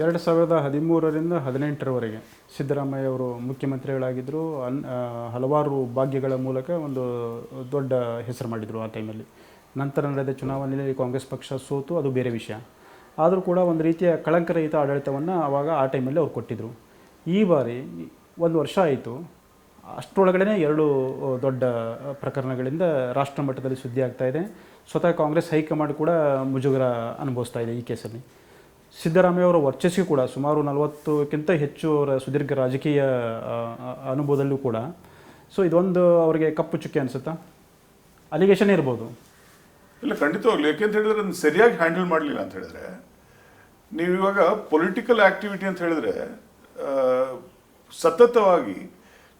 ಎರಡು ಸಾವಿರದ ಹದಿಮೂರರಿಂದ ಹದಿನೆಂಟರವರೆಗೆ ಸಿದ್ದರಾಮಯ್ಯ ಅವರು ಮುಖ್ಯಮಂತ್ರಿಗಳಾಗಿದ್ದರು. ಅನ್ ಹಲವಾರು ಭಾಗ್ಯಗಳ ಮೂಲಕ ಒಂದು ದೊಡ್ಡ ಹೆಸರು ಮಾಡಿದರು ಆ ಟೈಮಲ್ಲಿ. ನಂತರ ನಡೆದ ಚುನಾವಣೆಯಲ್ಲಿ ಕಾಂಗ್ರೆಸ್ ಪಕ್ಷ ಸೋತು, ಅದು ಬೇರೆ ವಿಷಯ. ಆದರೂ ಕೂಡ ಒಂದು ರೀತಿಯ ಕಳಂಕರಹಿತ ಆಡಳಿತವನ್ನು ಆವಾಗ ಆ ಟೈಮಲ್ಲಿ ಅವ್ರು ಕೊಟ್ಟಿದ್ದರು ಈ ಬಾರಿ ಒಂದು ವರ್ಷ ಆಯಿತು. ಅಷ್ಟರೊಳಗಡೆ ಎರಡು ದೊಡ್ಡ ಪ್ರಕರಣಗಳಿಂದ ರಾಷ್ಟ್ರ ಮಟ್ಟದಲ್ಲಿ ಸುದ್ದಿ ಆಗ್ತಾ ಇದೆ. ಸ್ವತಃ ಕಾಂಗ್ರೆಸ್ ಹೈಕಮಾಂಡ್ ಕೂಡ ಮುಜುಗರ ಅನುಭವಿಸ್ತಾ ಇದೆ ಈ ಕೇಸಲ್ಲಿ. ಸಿದ್ದರಾಮಯ್ಯ ಅವರ ವರ್ಚಸ್ಸಿಗೂ ಕೂಡ ಸುಮಾರು ನಲವತ್ತಕ್ಕಿಂತ ಹೆಚ್ಚು ಅವರ ಸುದೀರ್ಘ ರಾಜಕೀಯ ಅನುಭವದಲ್ಲೂ ಕೂಡ. ಸೊ ಇದೊಂದು ಅವರಿಗೆ ಕಪ್ಪು ಚುಕ್ಕೆ ಅನಿಸುತ್ತಾ? ಅಲಿಗೇಷನ್ ಇರ್ಬೋದು. ಇಲ್ಲ, ಖಂಡಿತವಾಗ್ಲಿ. ಯಾಕೆಂತ ಹೇಳಿದ್ರೆ, ಅದನ್ನು ಸರಿಯಾಗಿ ಹ್ಯಾಂಡಲ್ ಮಾಡಲಿಲ್ಲ ಅಂತ ಹೇಳಿದ್ರೆ, ನೀವು ಇವಾಗ ಪೊಲಿಟಿಕಲ್ ಆ್ಯಕ್ಟಿವಿಟಿ ಅಂತ ಹೇಳಿದ್ರೆ ಸತತವಾಗಿ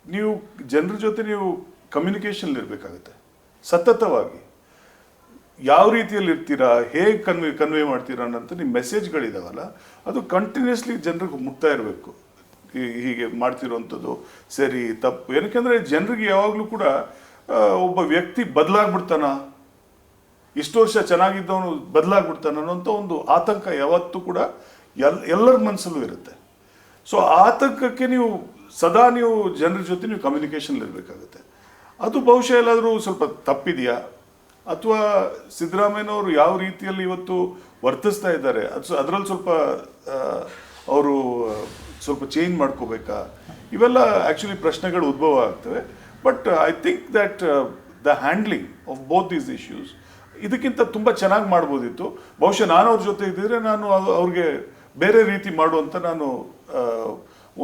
ನೀವು ಜನರ ಜೊತೆ ನೀವು ಕಮ್ಯುನಿಕೇಷನ್ ಇರಬೇಕಾಗುತ್ತೆ. ಸತತವಾಗಿ. ಯಾವ ರೀತಿಯಲ್ಲಿ ಇರ್ತೀರಾ, ಹೇಗೆ ಕನ್ವೆ ಕನ್ವೆ ಮಾಡ್ತೀರಾ ಅನ್ನೋಂಥ ನಿಮ್ಮ ಮೆಸೇಜ್ಗಳಿದಾವಲ್ಲ ಅದು ಕಂಟಿನ್ಯೂಸ್ಲಿ ಜನರಿಗೆ ಮುಟ್ತಾ ಇರಬೇಕು. ಹೀಗೆ ಮಾಡ್ತಿರೋವಂಥದ್ದು ಸರಿ, ತಪ್ಪು. ಏನಕ್ಕೆಂದರೆ ಜನರಿಗೆ ಯಾವಾಗಲೂ ಕೂಡ ಒಬ್ಬ ವ್ಯಕ್ತಿ ಬದಲಾಗ್ಬಿಡ್ತಾನ? ಇಷ್ಟು ವರ್ಷ ಚೆನ್ನಾಗಿದ್ದವನು ಬದಲಾಗ್ಬಿಡ್ತಾನೆ ಅನ್ನೋಂಥ ಒಂದು ಆತಂಕ ಯಾವತ್ತೂ ಕೂಡ ಎಲ್, ಎಲ್ಲರ ಮನಸ್ಸಲ್ಲೂ ಇರುತ್ತೆ. ಸೊ ಆತಂಕಕ್ಕೆ ನೀವು, ಸದಾ ನೀವು ಜನರ ಜೊತೆ ನೀವು ಕಮ್ಯುನಿಕೇಷನ್ ಇರಬೇಕಾಗುತ್ತೆ. ಅದು ಬಹುಶಃ ಎಲ್ಲಾದರೂ ಸ್ವಲ್ಪ ತಪ್ಪಿದೆಯಾ? ಅಥವಾ ಸಿದ್ದರಾಮಯ್ಯನವರು ಯಾವ ರೀತಿಯಲ್ಲಿ ಇವತ್ತು ವರ್ತಿಸ್ತಾ ಇದ್ದಾರೆ? ಅದು ಅದರಲ್ಲಿ ಸ್ವಲ್ಪ ಅವರು ಸ್ವಲ್ಪ ಚೇಂಜ್ ಮಾಡ್ಕೋಬೇಕಾ? ಇವೆಲ್ಲ ಆ್ಯಕ್ಚುಲಿ ಪ್ರಶ್ನೆಗಳು ಉದ್ಭವ ಆಗ್ತವೆ. But I think that the handling of both these issues ಇದಕ್ಕಿಂತ ತುಂಬ ಚೆನ್ನಾಗಿ ಮಾಡ್ಬೋದಿತ್ತು. ಬಹುಶಃ ನಾನು ಅವ್ರ ಜೊತೆ ಇದ್ದಿದ್ರೆ ನಾನು ಅವ್ರಿಗೆ ಬೇರೆ ರೀತಿ ಮಾಡುವಂತ ನಾನು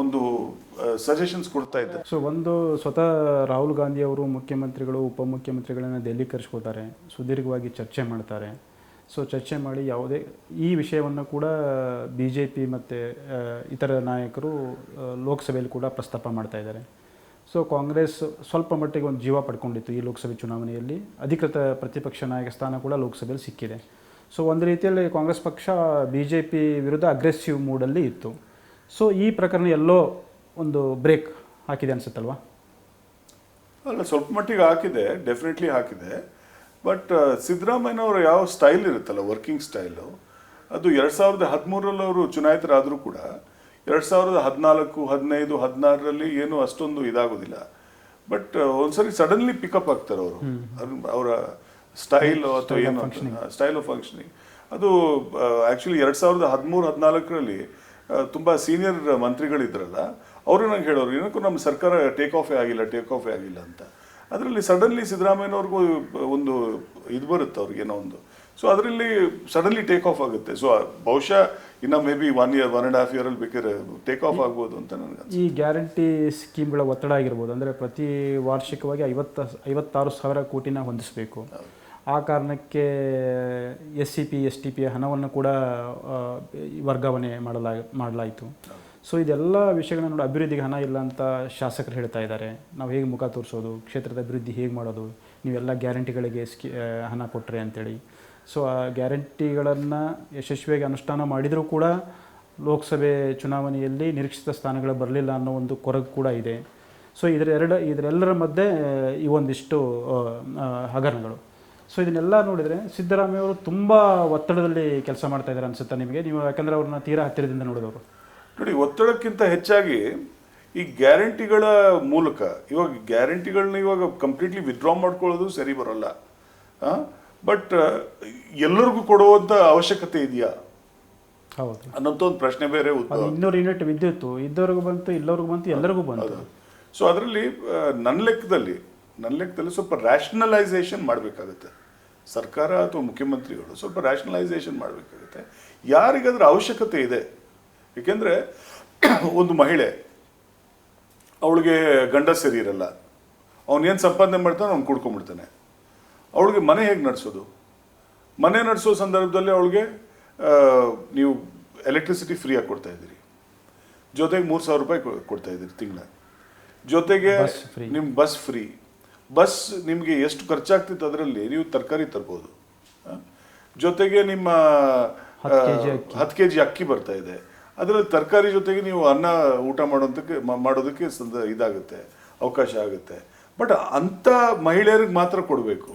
ಒಂದು ಸಜೆಷನ್ಸ್ ಕೊಡ್ತಾ ಇದ್ದೆ. ಸೊ ಒಂದು ಸ್ವತಃ ರಾಹುಲ್ ಗಾಂಧಿ ಅವರು ಮುಖ್ಯಮಂತ್ರಿಗಳು ಉಪಮುಖ್ಯಮಂತ್ರಿಗಳನ್ನ ದೆಹಲಿ ಕರೆಸ್ಕೋತಾರೆ, ಸುದೀರ್ಘವಾಗಿ ಚರ್ಚೆ ಮಾಡ್ತಾರೆ. ಸೊ ಚರ್ಚೆ ಮಾಡಿ ಯಾವುದೇ, ಈ ವಿಷಯವನ್ನು ಕೂಡ ಬಿ ಜೆ ಪಿ ಮತ್ತು ಇತರ ನಾಯಕರು ಲೋಕಸಭೆಯಲ್ಲಿ ಕೂಡ ಪ್ರಸ್ತಾಪ ಮಾಡ್ತಾ ಇದ್ದಾರೆ. ಸೊ ಕಾಂಗ್ರೆಸ್ ಸ್ವಲ್ಪ ಮಟ್ಟಿಗೆ ಒಂದು ಜೀವ ಪಡ್ಕೊಂಡಿತ್ತು ಈ ಲೋಕಸಭೆ ಚುನಾವಣೆಯಲ್ಲಿ. ಅಧಿಕೃತ ಪ್ರತಿಪಕ್ಷ ನಾಯಕ ಸ್ಥಾನ ಕೂಡ ಲೋಕಸಭೆಯಲ್ಲಿ ಸಿಕ್ಕಿದೆ. ಸೊ ಒಂದು ರೀತಿಯಲ್ಲಿ ಕಾಂಗ್ರೆಸ್ ಪಕ್ಷ ಬಿ ಜೆ ಪಿ ವಿರುದ್ಧ ಅಗ್ರೆಸಿವ್ ಮೂಡಲ್ಲಿ ಇತ್ತು. ಸೊ ಈ ಪ್ರಕರಣ ಎಲ್ಲೋ ಒಂದು ಬ್ರೇಕ್ ಹಾಕಿದೆ ಅನ್ಸುತ್ತಲ್ವಾ? ಅಲ್ಲ ಸ್ವಲ್ಪ ಮಟ್ಟಿಗೆ ಹಾಕಿದೆ ಡೆಫಿನೆಟ್ಲಿ ಹಾಕಿದೆ. ಬಟ್ ಸಿದ್ದರಾಮಯ್ಯನವರು ಯಾವ ಸ್ಟೈಲ್ ಇರುತ್ತಲ್ಲ ವರ್ಕಿಂಗ್ ಸ್ಟೈಲು ಅದು ಎರಡು ಸಾವಿರದ ಹದಿಮೂರರಲ್ಲಿ ಅವರು ಚುನಾಯಿತರಾದರೂ ಕೂಡ ಎರಡು ಸಾವಿರದ ಹದಿನಾಲ್ಕು ಹದಿನೈದು ಹದಿನಾರರಲ್ಲಿ ಏನು ಅಷ್ಟೊಂದು ಇದಾಗೋದಿಲ್ಲ. ಬಟ್ ಒಂದ್ಸರಿ ಸಡನ್ಲಿ ಪಿಕಪ್ ಆಗ್ತಾರೆ ಅವರು. ಅವರ ಸ್ಟೈಲ್ ಅಥವಾ ಏನು ಸ್ಟೈಲ್ ಆಫ್ ಫಂಕ್ಷನಿಂಗ್ ಅದು ಆ್ಯಕ್ಚುಲಿ ಎರಡು ಸಾವಿರದ ಹದಿಮೂರು ಹದಿನಾಲ್ಕರಲ್ಲಿ ತುಂಬ ಸೀನಿಯರ್ ಮಂತ್ರಿಗಳಿದ್ರಲ್ಲ ಅವರು ನಂಗೆ ಹೇಳೋರು ಏನಕ್ಕೂ ನಮ್ಮ ಸರ್ಕಾರ ಟೇಕ್ ಆಫೇ ಆಗಿಲ್ಲ ಟೇಕ್ ಆಫೇ ಆಗಿಲ್ಲ ಅಂತ. ಅದರಲ್ಲಿ ಸಡನ್ಲಿ ಸಿದ್ದರಾಮಯ್ಯನವ್ರಿಗೂ ಒಂದು ಇದು ಬರುತ್ತೆ ಅವ್ರಿಗೇನೋ ಒಂದು. ಸೊ ಅದರಲ್ಲಿ ಸಡನ್ಲಿ ಟೇಕ್ ಆಫ್ ಆಗುತ್ತೆ. ಸೊ ಬಹುಶಃ ಇನ್ನು maybe one year one and half ಇಯರಲ್ಲಿ ಬೇಕಾದ್ರೆ ಟೇಕ್ ಆಫ್ ಆಗ್ಬೋದು ಅಂತ ನನಗೆ ಈ ಗ್ಯಾರಂಟಿ ಸ್ಕೀಮ್ಗಳ ಒತ್ತಡ ಆಗಿರ್ಬೋದು. ಅಂದರೆ ಪ್ರತಿ ವಾರ್ಷಿಕವಾಗಿ ಐವತ್ತ ಐವತ್ತಾರು ಸಾವಿರ ಕೋಟಿನ ಹೊಂದಿಸಬೇಕು. ಆ ಕಾರಣಕ್ಕೆ S C P S T P ಹಣವನ್ನು ಕೂಡ ವರ್ಗಾವಣೆ ಮಾಡಲಾ ಮಾಡಲಾಯಿತು. ಸೊ ಇದೆಲ್ಲ ವಿಷಯಗಳನ್ನ ನೋಡಿ ಅಭಿವೃದ್ಧಿಗೆ ಹಣ ಇಲ್ಲ ಅಂತ ಶಾಸಕರು ಹೇಳ್ತಾ ಇದ್ದಾರೆ. ನಾವು ಹೇಗೆ ಮುಖ ತೋರಿಸೋದು, ಕ್ಷೇತ್ರದ ಅಭಿವೃದ್ಧಿ ಹೇಗೆ ಮಾಡೋದು, ನೀವೆಲ್ಲ ಗ್ಯಾರಂಟಿಗಳಿಗೆ ಸ್ಕಿ ಹಣ ಕೊಟ್ಟರೆ ಅಂತೇಳಿ. ಸೊ ಆ ಗ್ಯಾರಂಟಿಗಳನ್ನು ಯಶಸ್ವಿಯಾಗಿ ಅನುಷ್ಠಾನ ಮಾಡಿದರೂ ಕೂಡ ಲೋಕಸಭೆ ಚುನಾವಣೆಯಲ್ಲಿ ನಿರೀಕ್ಷಿತ ಸ್ಥಾನಗಳು ಬರಲಿಲ್ಲ ಅನ್ನೋ ಒಂದು ಕೊರಗು ಕೂಡ ಇದೆ. ಸೊ ಇದರ ಎರಡು, ಇದರೆಲ್ಲರ ಮಧ್ಯೆ, ಈ ಒಂದಿಷ್ಟು ಹಗರಣಗಳು. ಸೊ ಇದನ್ನೆಲ್ಲ ನೋಡಿದರೆ ಸಿದ್ದರಾಮಯ್ಯ ಅವರು ತುಂಬ ಒತ್ತಡದಲ್ಲಿ ಕೆಲಸ ಮಾಡ್ತಾ ಇದ್ದಾರೆ ಅನಿಸುತ್ತೆ ನಿಮಗೆ? ನೀವು ಯಾಕಂದರೆ ಅವ್ರನ್ನ ತೀರಾ ಹತ್ತಿರದಿಂದ ನೋಡಿದವರು. ನೋಡಿ ಒತ್ತಡಕ್ಕಿಂತ ಹೆಚ್ಚಾಗಿ ಈ ಗ್ಯಾರಂಟಿಗಳ ಮೂಲಕ ಇವಾಗ ಗ್ಯಾರಂಟಿಗಳನ್ನ ಇವಾಗ ಕಂಪ್ಲೀಟ್ಲಿ ವಿತ್ಡ್ರಾ ಮಾಡ್ಕೊಳ್ಳೋದು ಸರಿ ಬರೋಲ್ಲ. ಬಟ್ ಎಲ್ಲರಿಗೂ ಕೊಡುವಂಥ ಅವಶ್ಯಕತೆ ಇದೆಯಾ? ಹೌದು. ಅನ್ನೋಂಥ ಒಂದು ಪ್ರಶ್ನೆ ಬೇರೆ ಇನ್ನೂರು ಯೂನಿಟ್ ವಿದ್ಯುತ್ ಇದ್ದವ್ರಿಗೂ ಬಂತು ಇಲ್ಲವ್ರಿಗೂ ಬಂತು ಎಲ್ಲರಿಗೂ ಬಂತು. ಸೊ ಅದರಲ್ಲಿ ನನ್ನ ಲೆಕ್ಕದಲ್ಲಿ ನನ್ನ ಲೆಕ್ಕದಲ್ಲಿ ಸ್ವಲ್ಪ ರ್ಯಾಷನಲೈಸೇಷನ್ ಮಾಡಬೇಕಾಗುತ್ತೆ. ಸರ್ಕಾರ ಅಥವಾ ಮುಖ್ಯಮಂತ್ರಿಗಳು ಸ್ವಲ್ಪ ರ್ಯಾಷನಲೈಸೇಷನ್ ಮಾಡಬೇಕಾಗುತ್ತೆ. ಯಾರಿಗಾದ್ರೂ ಅವಶ್ಯಕತೆ ಇದೆ? ಏಕೆಂದರೆ ಒಂದು ಮಹಿಳೆ ಅವಳಿಗೆ ಗಂಡ ಸರಿ ಇರಲ್ಲ. ಅವನೇನು ಸಂಪಾದನೆ ಮಾಡ್ತಾನೆ ಅವ್ನು ಕುಡ್ಕೊಂಡ್ಬಿಡ್ತಾನೆ. ಅವಳಿಗೆ ಮನೆ ಹೇಗೆ ನಡೆಸೋದು? ಮನೆ ನಡೆಸೋ ಸಂದರ್ಭದಲ್ಲಿ ಅವಳಿಗೆ ನೀವು ಎಲೆಕ್ಟ್ರಿಸಿಟಿ ಫ್ರೀಯಾಗಿ ಕೊಡ್ತಾ ಇದ್ದೀರಿ. ಜೊತೆಗೆ ಮೂರು ಸಾವಿರ ರೂಪಾಯಿ ಕೊಡ್ತಾ ಇದ್ದೀರಿ ತಿಂಗಳ. ಜೊತೆಗೆ ನಿಮ್ಮ ಬಸ್ ಫ್ರೀ ಬಸ್ ನಿಮಗೆ ಎಷ್ಟು ಖರ್ಚಾಗ್ತಿತ್ತು ಅದರಲ್ಲಿ? ನೀವು ತರಕಾರಿ ತರ್ಬೋದು? ಜೊತೆಗೆ ನಿಮ್ಮ. ಹತ್ತು ಕೆ ಜಿ ಅಕ್ಕಿ ಬರ್ತಾ ಇದೆ. ಅದರಲ್ಲಿ ತರಕಾರಿ ಜೊತೆಗೆ ನೀವು ಅನ್ನ ಊಟ ಮಾಡೋದಕ್ಕೆ ಮಾಡೋದಕ್ಕೆ ಸಂದ ಇದಾಗುತ್ತೆ, ಅವಕಾಶ ಆಗುತ್ತೆ. ಬಟ್ ಅಂಥ ಮಹಿಳೆಯರಿಗೆ ಮಾತ್ರ ಕೊಡಬೇಕು.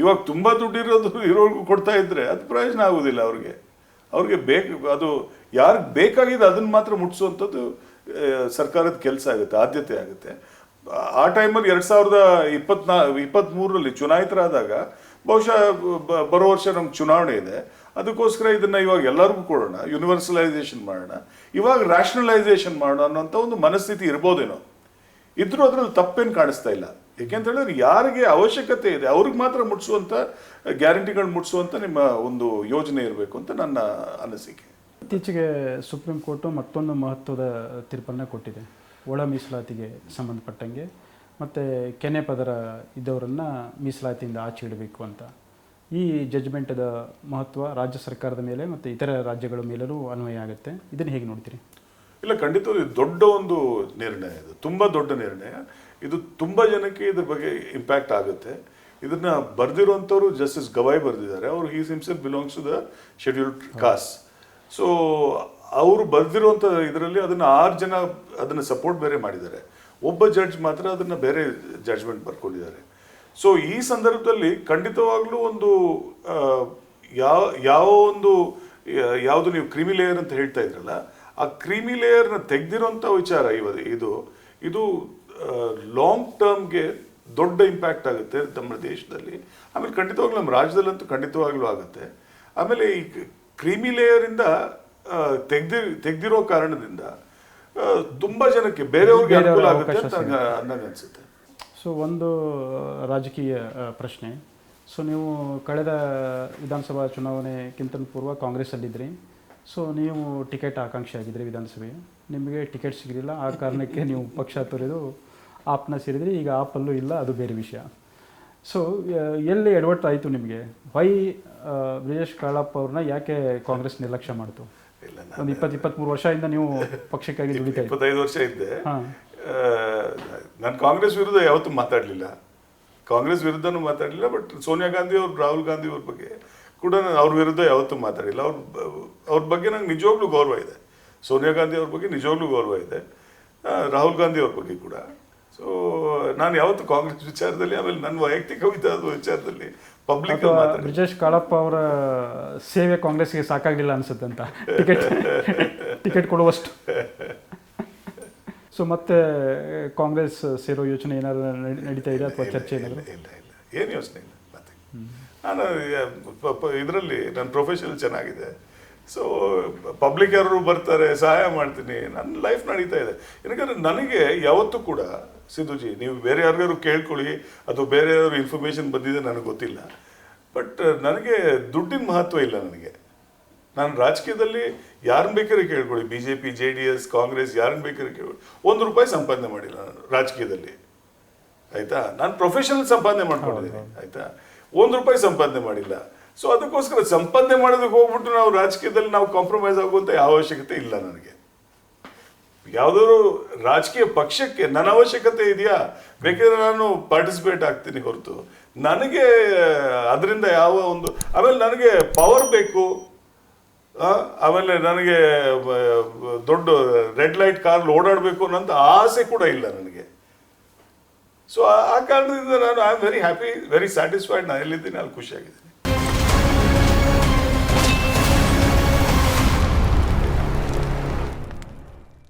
ಇವಾಗ ತುಂಬ ದುಡ್ಡು ಇರೋದು ಇರೋರ್ಗೂ ಕೊಡ್ತಾ ಇದ್ರೆ ಅದು ಪ್ರಯೋಜನ ಆಗೋದಿಲ್ಲ ಅವ್ರಿಗೆ. ಅವ್ರಿಗೆ ಬೇಕು, ಅದು ಯಾರಿಗೆ ಬೇಕಾಗಿದೆ ಅದನ್ನ ಮಾತ್ರ ಮುಟ್ಟಿಸುವಂಥದ್ದು ಸರ್ಕಾರದ ಕೆಲಸ ಆಗುತ್ತೆ, ಆದ್ಯತೆ ಆಗುತ್ತೆ. ಆ ಟೈಮಲ್ಲಿ ಎರಡು ಸಾವಿರದ ಇಪ್ಪತ್ನಾ ಇಪ್ಪತ್ತ್ಮೂರರಲ್ಲಿ ಚುನಾಯಿತರಾದಾಗ ಬಹುಶಃ ಬರೋ ವರ್ಷ ನಮ್ಗೆ ಚುನಾವಣೆ ಇದೆ. ಅದಕ್ಕೋಸ್ಕರ ಇದನ್ನು ಇವಾಗ ಎಲ್ಲರಿಗೂ ಕೊಡೋಣ ಯೂನಿವರ್ಸಲೈಸೇಷನ್ ಮಾಡೋಣ, ಇವಾಗ ರ್ಯಾಷನಲೈಸೇಷನ್ ಮಾಡೋಣ ಅನ್ನೋಂಥ ಒಂದು ಮನಸ್ಥಿತಿ ಇರ್ಬೋದೇನೋ. ಇದ್ರೂ ಅದರಲ್ಲಿ ತಪ್ಪೇನು ಕಾಣಿಸ್ತಾ ಇಲ್ಲ. ಯಾಕೆಂತ ಹೇಳಿದ್ರೆ ಯಾರಿಗೆ ಅವಶ್ಯಕತೆ ಇದೆ, ಅವ್ರಿಗೆ ಮಾತ್ರ ಮುಟ್ಸುವಂಥ ಗ್ಯಾರಂಟಿಗಳು ಮುಟ್ಸುವಂಥ ನಿಮ್ಮ ಒಂದು ಯೋಜನೆ ಇರಬೇಕು ಅಂತ ನನ್ನ ಅನಿಸಿಕೆ. ಇತ್ತೀಚೆಗೆ ಸುಪ್ರೀಂ ಕೋರ್ಟು ಮತ್ತೊಂದು ಮಹತ್ವದ ತೀರ್ಪನ್ನು ಕೊಟ್ಟಿದೆ. ಒಳ ಮೀಸಲಾತಿಗೆ ಸಂಬಂಧಪಟ್ಟಂಗೆ. ಮತ್ತು ಕೆನೆ ಪದರ ಇದ್ದವರನ್ನು ಮೀಸಲಾತಿಯಿಂದ ಆಚೆ ಇಡಬೇಕು ಅಂತ. ಈ ಜಡ್ಜ್ಮೆಂಟದ ಮಹತ್ವ ರಾಜ್ಯ ಸರ್ಕಾರದ ಮೇಲೆ ಮತ್ತು ಇತರ ರಾಜ್ಯಗಳ ಮೇಲೂ ಅನ್ವಯ ಆಗುತ್ತೆ. ಇದನ್ನು ಹೇಗೆ ನೋಡ್ತೀರಿ? ಇಲ್ಲ ಖಂಡಿತ ಇದು ದೊಡ್ಡ ಒಂದು ನಿರ್ಣಯ ಇದು. ತುಂಬ ದೊಡ್ಡ ನಿರ್ಣಯ. ಇದು ತುಂಬ ಜನಕ್ಕೆ ಇದ್ರ ಬಗ್ಗೆ ಇಂಪ್ಯಾಕ್ಟ್ ಆಗುತ್ತೆ. ಇದನ್ನ ಬರ್ದಿರುವಂತವ್ರು ಜಸ್ಟಿಸ್ ಗವಾಯ್ ಬರೆದಿದ್ದಾರೆ. ಅವರು he's himself belongs to the scheduled caste so ಅವರು ಬರೆದಿರುವಂಥ ಇದರಲ್ಲಿ ಅದನ್ನ ಆರು ಜನ ಅದನ್ನ ಸಪೋರ್ಟ್ ಬೇರೆ ಮಾಡಿದ್ದಾರೆ. ಒಬ್ಬ ಜಡ್ಜ್ ಮಾತ್ರ ಅದನ್ನ ಬೇರೆ ಜಡ್ಜ್ಮೆಂಟ್ ಬರ್ಕೊಂಡಿದ್ದಾರೆ. ಸೊ ಈ ಸಂದರ್ಭದಲ್ಲಿ ಖಂಡಿತವಾಗ್ಲೂ ಒಂದು ಯಾವ ಯಾವ ಒಂದು ಯಾವುದು ನೀವು ಕ್ರಿಮಿ ಲೇಯರ್ ಅಂತ ಹೇಳ್ತಾ ಇದ್ರಲ್ಲ ಆ ಕ್ರಿಮಿ ಲೇಯರ್ನ ತೆಗೆದಿರೋಂಥ ವಿಚಾರ ಇವ ಇದು ಇದು ಲಾಂಗ್ ಟರ್ಮ್ಗೆ ದೊಡ್ಡ ಇಂಪ್ಯಾಕ್ಟ್ ಆಗುತ್ತೆ ನಮ್ಮ ದೇಶದಲ್ಲಿ. ಆಮೇಲೆ ಖಂಡಿತವಾಗ್ಲೂ ನಮ್ಮ ರಾಜ್ಯದಲ್ಲಂತೂ ಖಂಡಿತವಾಗ್ಲೂ ಆಗುತ್ತೆ. ಆಮೇಲೆ ಈ ಕ್ರಿಮಿ ಲೇಯರಿಂದ ತೆಗ್ದಿ ತೆಗ್ದಿರೋ ಕಾರಣದಿಂದ ತುಂಬಾ ಜನಕ್ಕೆ ಬೇರೆಯವ್ರಿಗೆ ಅನುಕೂಲ ಆಗುತ್ತೆ ಅಂತ ನನಗೆ ಅನ್ಸುತ್ತೆ. ಸೊ ಒಂದು ರಾಜಕೀಯ ಪ್ರಶ್ನೆ. ಸೊ ನೀವು ಕಳೆದ ವಿಧಾನಸಭಾ ಚುನಾವಣೆಗಿಂತ ಪೂರ್ವ ಕಾಂಗ್ರೆಸ್ಸಲ್ಲಿದ್ದಿರಿ ಸೊ ನೀವು ಟಿಕೆಟ್ ಆಕಾಂಕ್ಷಿ ಆಗಿದ್ರಿ ವಿಧಾನಸಭೆ. ನಿಮಗೆ ಟಿಕೆಟ್ ಸಿಗಲಿಲ್ಲ ಆ ಕಾರಣಕ್ಕೆ ನೀವು ಪಕ್ಷ ತೊರೆದು ಆಪ್ನ ಸೇರಿದ್ರಿ. ಈಗ ಆಪಲ್ಲೂ ಇಲ್ಲ ಅದು ಬೇರೆ ವಿಷಯ. ಸೊ ಎಲ್ಲಿ ಎಡವಟ್ಟು ಆಯಿತು ನಿಮಗೆ? ವೈ ಬ್ರಿಜೇಶ್ ಕಾಳಪ್ಪ ಅವ್ರನ್ನ ಯಾಕೆ ಕಾಂಗ್ರೆಸ್ ನಿರ್ಲಕ್ಷ್ಯ ಮಾಡ್ತು? ಇಲ್ಲ ಒಂದು ಇಪ್ಪತ್ತು ಇಪ್ಪತ್ತ್ಮೂರು ವರ್ಷದಿಂದ ನೀವು ಪಕ್ಷಕ್ಕಾಗಿ ದುಡಿತಾ ಇಪ್ಪತ್ತೈದು ವರ್ಷ ಇದ್ದೆ. ಹಾಂ. ನಾನು ಕಾಂಗ್ರೆಸ್ ವಿರುದ್ಧ ಯಾವತ್ತೂ ಮಾತಾಡಲಿಲ್ಲ. ಕಾಂಗ್ರೆಸ್ ವಿರುದ್ಧನೂ ಮಾತಾಡಲಿಲ್ಲ ಬಟ್ ಸೋನಿಯಾ ಗಾಂಧಿ ಅವ್ರು ರಾಹುಲ್ ಗಾಂಧಿ ಅವ್ರ ಬಗ್ಗೆ ಕೂಡ ನಾನು ಅವ್ರ ವಿರುದ್ಧ ಯಾವತ್ತೂ ಮಾತಾಡಿಲ್ಲ ಅವ್ರ ಅವ್ರ ಬಗ್ಗೆ ನಂಗೆ ನಿಜವಾಗ್ಲೂ ಗೌರವ ಇದೆ. ಸೋನಿಯಾ ಗಾಂಧಿ ಅವ್ರ ಬಗ್ಗೆ ನಿಜವಾಗ್ಲೂ ಗೌರವ ಇದೆ. ರಾಹುಲ್ ಗಾಂಧಿ ಅವ್ರ ಬಗ್ಗೆ ಕೂಡ. ಸೊ ನಾನು ಯಾವತ್ತೂ ಕಾಂಗ್ರೆಸ್ ವಿಚಾರದಲ್ಲಿ ಆಮೇಲೆ ನನ್ನ ವೈಯಕ್ತಿಕ ವಿಚಾರದಲ್ಲಿ ಪಬ್ಲಿಕ್ ಬ್ರಿಜೇಶ್ ಕಾಳಪ್ಪ ಅವರ ಸೇವೆ ಕಾಂಗ್ರೆಸ್ಗೆ ಸಾಕಾಗಲಿಲ್ಲ ಅನ್ಸುತ್ತೆ ಅಂತ ಟಿಕೆಟ್ ಟಿಕೆಟ್ ಕೊಡುವಷ್ಟು. ಸೊ ಮತ್ತೆ ಕಾಂಗ್ರೆಸ್ ಸೇರೋ ಯೋಚನೆ ಏನಾದ್ರು ನಡಿ- ನಡೀತಾ ಇದೆ ಅಥವಾ ಚರ್ಚೆ ಇಲ್ಲ ಏನಾದ್ರು? ಇಲ್ಲ ಇಲ್ಲ ಏನು ಯೋಚನೆ ಇಲ್ಲ ಮತ್ತೆ. ನಾನು ಇದರಲ್ಲಿ ನನ್ನ ಪ್ರೊಫೆಷನಲ್ ಚೆನ್ನಾಗಿದೆ. ಸೊ ಪಬ್ಲಿಕ್ ಯಾರು ಬರ್ತಾರೆ ಸಹಾಯ ಮಾಡ್ತೀನಿ. ನನ್ನ ಲೈಫ್ ನಡೀತಾ ಇದೆ. ಯಾಕಂದ್ರೆ ನನಗೆ ಯಾವತ್ತೂ ಕೂಡ ಸಿದ್ದುಜಿ ನೀವು ಬೇರೆ ಯಾರಿಗಾದ್ರು ಕೇಳ್ಕೊಳ್ಳಿ ಅಥವಾ ಬೇರೆ ಯಾರು ಇನ್ಫಾರ್ಮೇಶನ್ ಬಂದಿದೆ ನನಗೆ ಗೊತ್ತಿಲ್ಲ. ಬಟ್ ನನಗೆ ದುಡ್ಡಿನ ಮಹತ್ವ ಇಲ್ಲ ನನಗೆ. ನಾನು ರಾಜಕೀಯದಲ್ಲಿ ಯಾರನ್ನ ಬೇಕಾದ್ರೆ ಕೇಳ್ಕೊಳ್ಳಿ. B J P J D S Congress ಯಾರನ್ನ ಬೇಕಾದ್ರೆ ಕೇಳ್ಕೊಳ್ಳಿ. ಒಂದು ರೂಪಾಯಿ ಸಂಪಾದನೆ ಮಾಡಿಲ್ಲ ನಾನು ರಾಜಕೀಯದಲ್ಲಿ. ಆಯಿತಾ? ನಾನು ಪ್ರೊಫೆಷನಲ್ ಸಂಪಾದನೆ ಮಾಡ್ಕೊಂಡಿದ್ದೀನಿ. ಆಯಿತಾ? ಒಂದು ರೂಪಾಯಿ ಸಂಪಾದನೆ ಮಾಡಿಲ್ಲ. ಸೊ ಅದಕ್ಕೋಸ್ಕರ ಸಂಪಾದನೆ ಮಾಡೋದಕ್ಕೆ ಹೋಗ್ಬಿಟ್ಟು ನಾವು ರಾಜಕೀಯದಲ್ಲಿ ನಾವು ಕಾಂಪ್ರಮೈಸ್ ಆಗುವಂಥ ಯಾವ ಅವಶ್ಯಕತೆ ಇಲ್ಲ ನನಗೆ. ಯಾವುದಾದ್ರು ರಾಜಕೀಯ ಪಕ್ಷಕ್ಕೆ ನನ್ನ ಅವಶ್ಯಕತೆ ಇದೆಯಾ? ಬೇಕಾದ್ರೆ ನಾನು ಪಾರ್ಟಿಸಿಪೇಟ್ ಆಗ್ತೀನಿ ಹೊರತು. ನನಗೆ ಅದರಿಂದ ಯಾವ ಒಂದು ಆಮೇಲೆ ನನಗೆ ಪವರ್ ಬೇಕು. ಆಮೇಲೆ ನನಗೆ ದೊಡ್ಡ ರೆಡ್ ಲೈಟ್ ಕಾರ್ ಓಡಾಡಬೇಕು ಅನ್ನೋಂಥ ಆಸೆ ಕೂಡ ಇಲ್ಲ ನನಗೆ. ಸೊ ಆ ಕಾರಣದಿಂದ ನಾನು I am very happy very satisfied ನಾನು ಎಲ್ಲಿದ್ದೀನಿ, ಅಲ್ಲಿ ಖುಷಿಯಾಗಿದ್ದೀನಿ.